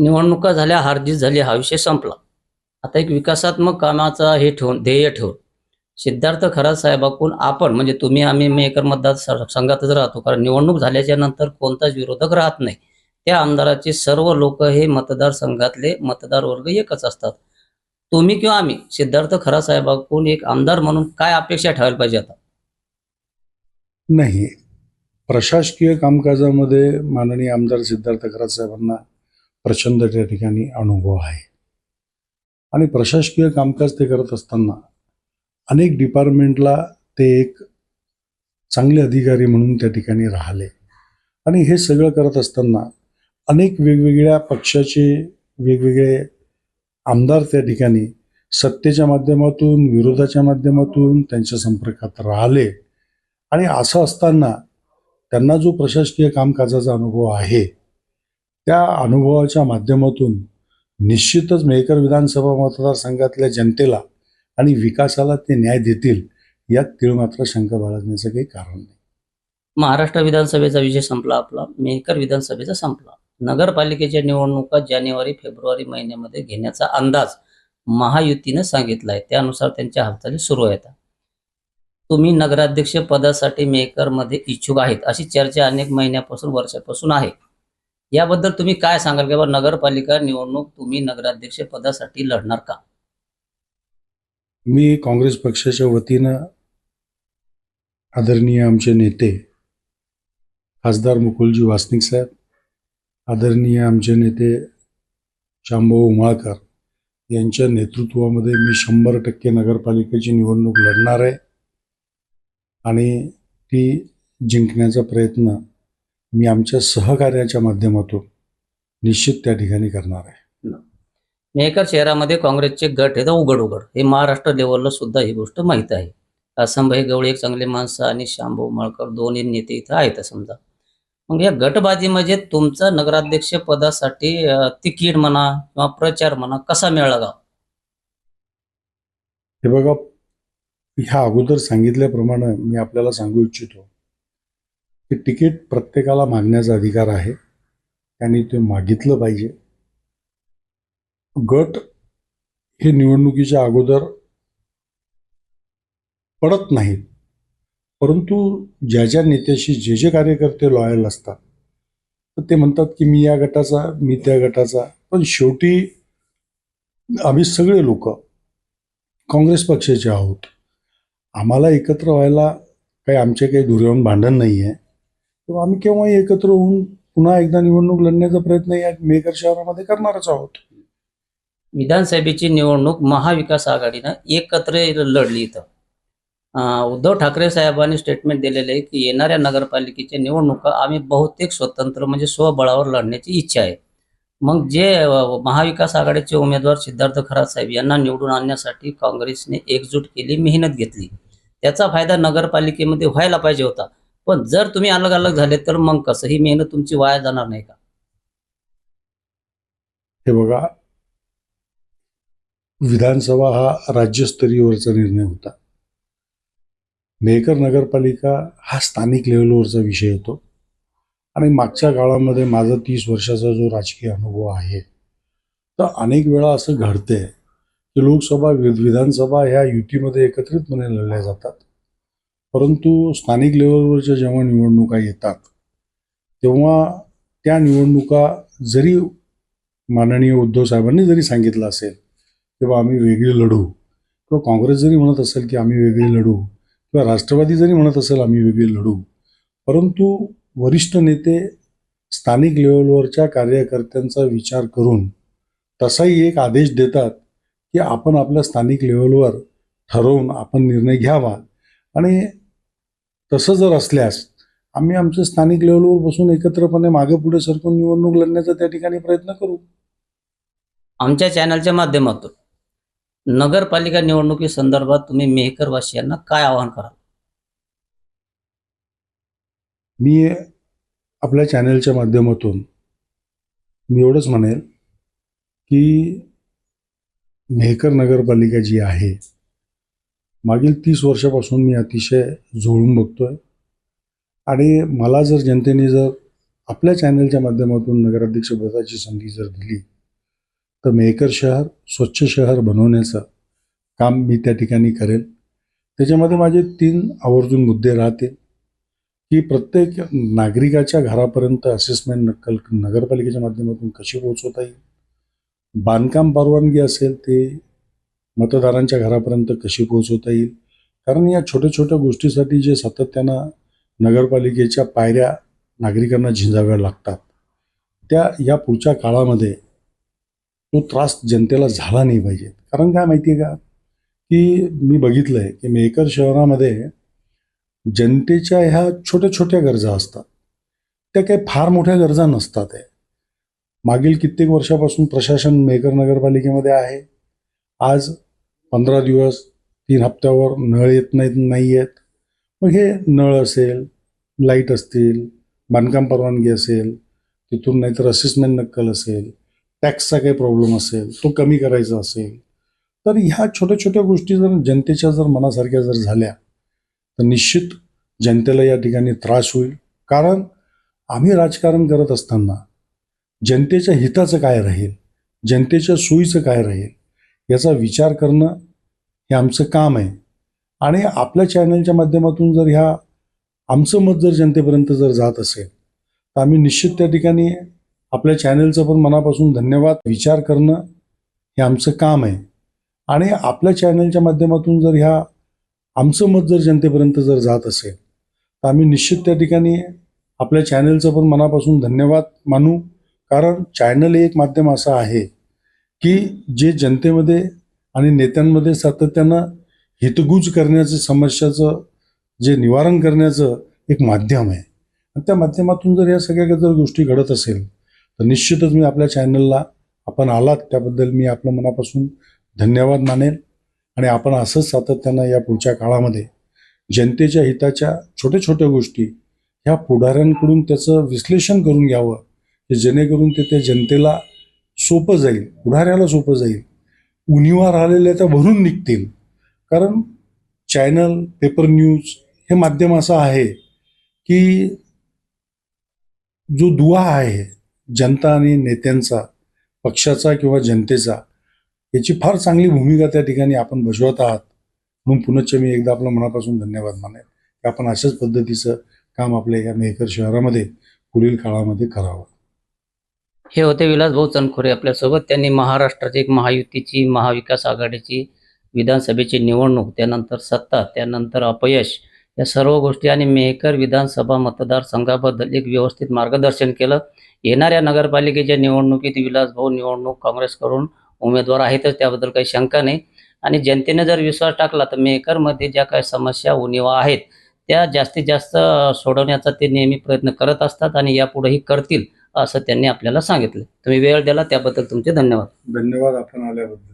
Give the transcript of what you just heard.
निवडणुका झाल्या हारजीत झाली हा विषय संपला. आता एक विकासात्मक कामाचा हे ठेवून ध्येय ठेवून सिद्धार्थ खरात साहेबाकडून आपण म्हणजे तुम्ही आम्ही मेकर मतदार संघातच राहतो कारण निवडणूक झाल्याच्यानंतर कोणताच विरोधक राहत नाही. त्या आमदाराचे सर्व लोक हे मतदारसंघातले मतदार वर्ग एकच असतात. तुम्ही किंवा आम्ही सिद्धार्थ खरा साहेबाकडून एक आमदार म्हणून काय अपेक्षा ठेवायला पाहिजे आता? नाही. प्रशासकीय कामकाजामध्ये माननीय आमदार सिद्धार्थ खरात साहेबांना प्रचंड त्या ठिकाणी अनुभव आहे. आणि प्रशासकीय कामकाज ते करत असताना अनेक डिपार्टमेंटला ते एक चांगले अधिकारी म्हणून त्या ठिकाणी राहिले. आणि हे सगळं करत असताना अनेक वेगवेगळ्या पक्षाचे वेगवेगळे आमदार त्या ठिकाणी सत्तेच्या माध्यमातून विरोधाच्या माध्यमातून त्यांच्या संपर्कात राहिले. आणि असं असताना त्यांना जो प्रशासकीय कामकाजाचा अनुभव आहे त्या अनुभवाच्या माध्यमातून निश्चितच मेहकर विधानसभा मतदारसंघातल्या जनतेला आणि विकासाला ते न्याय देतील यात तीळ मात्र शंका बाळगण्याचं काही कारण नाही. महाराष्ट्र विधानसभेचा विजय संपला आपला मेहकर विधानसभेचा संपला. नगरपालिकेच्या निवडणुका जानेवारी फेब्रुवारी महिन्यामध्ये घेण्याचा अंदाज महायुतीनं सांगितला आहे त्यानुसार त्यांच्या हालचाली सुरू आहेत. तुम्ही नगराध्यक्ष पदासाठी मेहकरमध्ये इच्छुक आहेत अशी चर्चा अनेक महिन्यापासून वर्षापासून आहे. याबद्दल तुम्ही काय सांगाल? की बाबा नगरपालिका निवडणूक तुम्ही नगराध्यक्ष पदासाठी लढणार का? मी काँग्रेस पक्षाच्या वतीनं आदरणीय आमचे नेते खासदार मुकुलजी वासनिक साहेब आदरणीय आमचे नेते शांभाऊ उमाळकर यांच्या नेतृत्वामध्ये मी शंभर टक्के नगरपालिकेची निवडणूक लढणार आहे आणि ती जिंकण्याचा प्रयत्न मी आमच्या सहकार्याच्या माध्यमातून निश्चित त्या ठिकाणी करणार आहे. मेहकर शहरामध्ये काँग्रेसचे गट आहेत उघड उघड हे महाराष्ट्र लेवलला सुद्धा ही गोष्ट माहीत आहे. असंभाई गवळी एक चांगले माणसं आणि शांभाऊ मळकर दोन्ही नेते इथं आहेत समजा. मग या गटबाजीमध्ये तुमचा नगराध्यक्ष पदासाठी तिकीट म्हणा किंवा प्रचार म्हणा कसा मिळाला का हे बघा ह्या अगोदर सांगितल्याप्रमाणे मी आपल्याला सांगू इच्छितो की तिकीट प्रत्येकाला मागण्याचा अधिकार आहे. त्यांनी ते मागितलं पाहिजे. गट हे निवडणुकीच्या अगोदर पडत नाहीत. परंतु ज्या ज्या नेत्याशी जे जे कार्यकर्ते लॉयल असतात तर ते म्हणतात की मी या गटाचा मी त्या गटाचा. पण शेवटी आम्ही सगळे लोक काँग्रेस पक्षाचे आहोत. आम्हाला एकत्र व्हायला काही आमचे काही दुर्योन भांडण नाही आहे तेव्हा आम्ही केव्हाही एकत्र होऊन पुन्हा एकदा निवडणूक लढण्याचा प्रयत्न या मेघर शहरामध्ये करणारच आहोत. विधानसभेची निवडणूक महाविकास आघाडीनं एकत्र लढली इथं. उद्धव ठाकरे साहेबांनी स्टेटमेंट दिलेलं आहे की येणाऱ्या नगरपालिकेच्या निवडणुका आम्ही बहुतेक स्वतंत्र म्हणजे स्वबळावर लढण्याची इच्छा आहे. मग जे महाविकास आघाडीचे उमेदवार सिद्धार्थ खरात साहेब यांना निवडून आणण्यासाठी काँग्रेसने एकजूट केली मेहनत घेतली. त्याचा फायदा नगरपालिकेमध्ये व्हायला पाहिजे होता. पण जर तुम्ही अलग अलग झाले तर मग कसं? ही मेहनत तुमची वाया जाणार नाही का? हे बघा विधानसभा हा राज्यस्तरीयवरचा निर्णय होता. मेकर नगरपालिका हा स्थानिक लेवलवरचा विषय होतो. आणि मागच्या काळामध्ये माझा तीस वर्षाचा जो राजकीय अनुभव आहे तर अनेक वेळा असं घडते की लोकसभा वि- विधानसभा ह्या युतीमध्ये एकत्रितपणे लढल्या जातात. परंतु स्थानिक लेवलवरच्या जेव्हा निवडणुका येतात तेव्हा त्या निवडणुका जरी माननीय उद्धव साहेबांनी जरी सांगितलं असेल किंवा आम्ही वेगळी लढू किंवा काँग्रेस जरी म्हणत असेल की आम्ही वेगळी लढू किंवा राष्ट्रवादी जरी म्हणत असेल आम्ही वेगळी लढू परंतु वरिष्ठ नेते स्थानिक लेवलवरच्या कार्यकर्त्यांचा विचार करून तसाही एक आदेश देतात की आपण आपल्या स्थानिक लेवलवर ठरवून आपण निर्णय घ्यावा. आणि तसं जर असल्यास आम्ही आमच्या स्थानिक लेवलवर बसून एकत्रपणे मागे पुढे सरकून निवडणूक लढण्याचा त्या ठिकाणी प्रयत्न करू. आमच्या चॅनलच्या माध्यमातून नगरपालिका निवडणुकी संदर्भात तुम्ही मेहकरवासियांना काय आवाहन कराल? मी आपल्या चॅनलच्या माध्यमातून मी एवढंच म्हणेल की मेहकर नगरपालिका जी आहे मागील तीस वर्षापासून मी अतिशय जुळून आहे आणि मला जर जनतेने जर आपल्या चॅनलच्या माध्यमातून नगराध्यक्ष पदाची संधी जर दिली तर मेकर शहर स्वच्छ शहर बनवण्याचं काम मी त्या ठिकाणी करेल. त्याच्यामध्ये माझे तीन आवर्जून मुद्दे राहतील की प्रत्येक नागरिकाच्या घरापर्यंत असेसमेंट नक्कल नगरपालिकेच्या माध्यमातून कशी पोहोचवता येईल? बांधकाम परवानगी असेल ते मतदारांच्या घरापर्यंत कशी पोहोचवता येईल? कारण या छोट्या छोट्या गोष्टीसाठी जे सातत्यानं नगरपालिकेच्या पायऱ्या नागरिकांना झिंजाव्या लागतात त्या या पुढच्या काळामध्ये तो त्रास जनतेला झाला नाही पाहिजे. कारण काय माहिती आहे का? की मी बघितलं आहे की मेकर शहरामध्ये जनतेच्या ह्या छोट्या छोट्या गरजा असतात. त्या काही फार मोठ्या गरजा नसतात आहे मागील कित्येक वर्षापासून प्रशासन मेकर नगरपालिकेमध्ये आहे. आज पंधरा दिवस तीन हप्त्यावर नळ येत नाहीत नाही आहेत मग हे नळ असेल लाइट असतील बांधकाम परवानगी असेल तिथून नाहीतर असेसमेंट नक्कल असेल टॅक्सचा काही प्रॉब्लेम असेल तो कमी करायचा असेल. तर ह्या छोट्या छोट्या गोष्टी जर जनतेच्या जर मनासारख्या जर झाल्या तर निश्चित जनतेला या ठिकाणी त्रास होईल. कारण आम्ही राजकारण करत असताना जनतेच्या हिताचं काय राहील? जनतेच्या सोयीचं काय राहील? याचा विचार करणं हे आमचं काम आहे. आणि आपल्या चॅनलच्या माध्यमातून जर ह्या आमचं मत जर जनतेपर्यंत जर जात असेल तर आम्ही निश्चित त्या ठिकाणी आपल्या चॅनलचं पण मनापासून धन्यवाद. विचार करणं हे आमचं काम आहे. आणि आपल्या चॅनलच्या माध्यमातून जर ह्या आमचं मत जर जनतेपर्यंत जर जात असेल तर आम्ही निश्चित त्या ठिकाणी आपल्या चॅनलचं पण मनापासून धन्यवाद मानू. कारण चॅनल हे एक माध्यम असं आहे. की जे जनतेमध्ये आणि नेत्यांमध्ये सातत्यानं हितगुज करण्याचं समस्याचं जे निवारण करण्याचं एक माध्यम आहे. आणि त्या माध्यमातून जर या सगळ्या जर गोष्टी घडत असेल तर निश्चितच मी आपल्या चॅनलला आपण आलात त्याबद्दल मी आपलं मनापासून धन्यवाद मानेल आणि आपण असंच सातत्यानं या पुढच्या काळामध्ये जनतेच्या हिताच्या छोट्या छोट्या गोष्टी ह्या पुढाऱ्यांकडून त्याचं विश्लेषण करून घ्यावं की जेणेकरून ते त्या जनतेला सोपं जाईल. पुढाऱ्याला सोपं जाईल. उणिवा राहिलेल्या त्या भरून निघतील. कारण चॅनल पेपर न्यूज हे माध्यम असं आहे की जो दुवा आहे जनता आणि नेत्यांचा पक्षाचा किंवा जनतेचा याची फार चांगली भूमिका त्या ठिकाणी आपण बजवत आहात. म्हणून पुनश्च मी एकदा आपल्या मनापासून धन्यवाद मानेल की आपण अशाच पद्धतीचं काम आपल्या या मेहकर शहरामध्ये पुढील काळामध्ये करावं. हे होते विलासभाऊ चनखोरे आपल्यासोबत. त्यांनी महाराष्ट्राची एक महायुतीची महाविकास आघाडीची विधानसभेची निवडणूक त्यानंतर सत्ता त्यानंतर अपयश या सर्व गोष्टी आणि मेहकर विधानसभा मतदारसंघाबद्दल एक व्यवस्थित मार्गदर्शन केलं. येणाऱ्या नगरपालिकेच्या निवडणुकीत विलासभाऊ निवडणूक काँग्रेसकडून उमेदवार आहेतच त्याबद्दल काही शंका नाही. आणि जनतेने जर विश्वास टाकला तर मेहकरमध्ये ज्या काही समस्या उणिवा आहेत त्या जास्तीत जास्त सोडवण्याचा ते नेहमी प्रयत्न करत असतात आणि यापुढेही करतील. असं त्यांनी आपल्याला सांगितलं. तुम्ही वेळ दिला त्याबद्दल तुमचे धन्यवाद. धन्यवाद आपण आल्याबद्दल.